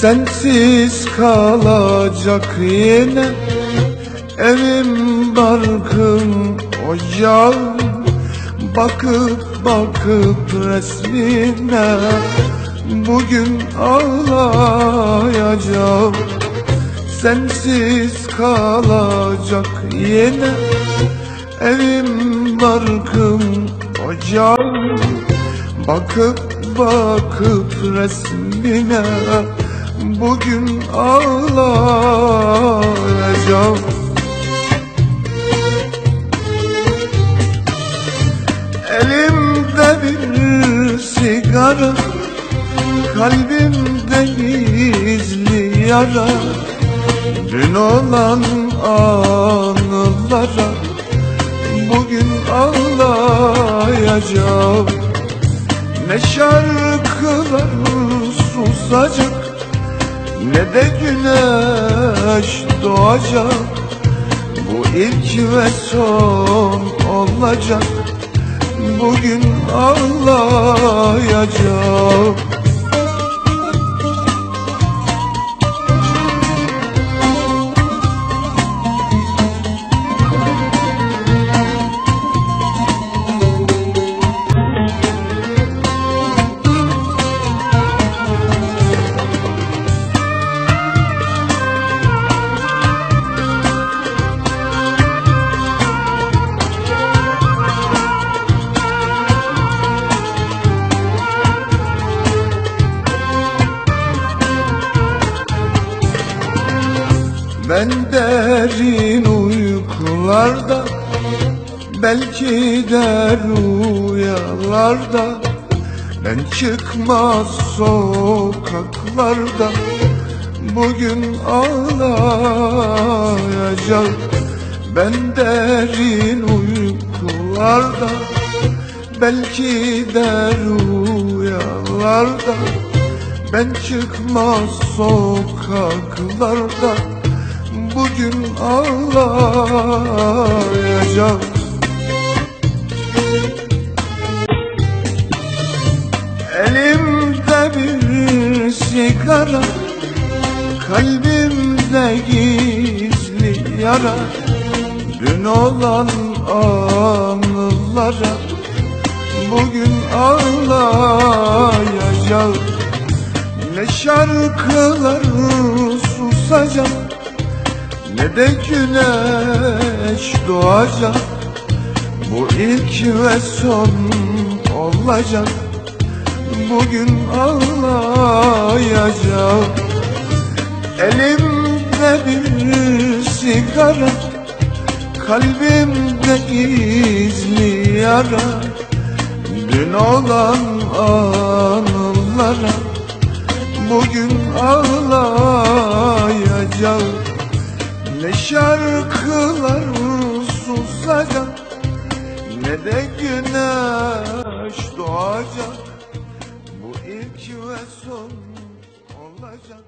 Sensiz kalacak yine Evim barkım ocağım Bakıp bakıp resmine Bugün ağlayacağım. Sensiz kalacak yine Evim barkım ocağım Bakıp bakıp resmine Bugün ağlayacağım. Elimde bir sigara Kalbimde gizli yara. Dün olan anılara Bugün ağlayacağım. Ne şarkılar susacak Ne de güneş doğacak Bu ilk ve son olacak. Bugün ağlayacağım Ben derin uykularda Belki de rüyalarda Ben çıkmaz sokaklarda Bugün ağlayacağım. Ben derin uykularda Belki de rüyalarda Ben çıkmaz sokaklarda Bugün ağlayacağım. Elimde bir sigara Kalbimde gizli yara. Dün olan anılara Bugün ağlayacağım. Ne şarkılar susacak Ne de güneş doğacak. Bu ilk ve son olacak. Bugün ağlayacağım Elimde bir sigara Kalbimde gizli yara. Dün olan anılara Bugün ağlayacağım Ne şarkılar susacak Ne de güneş doğacak. Bu ilk ve son olacak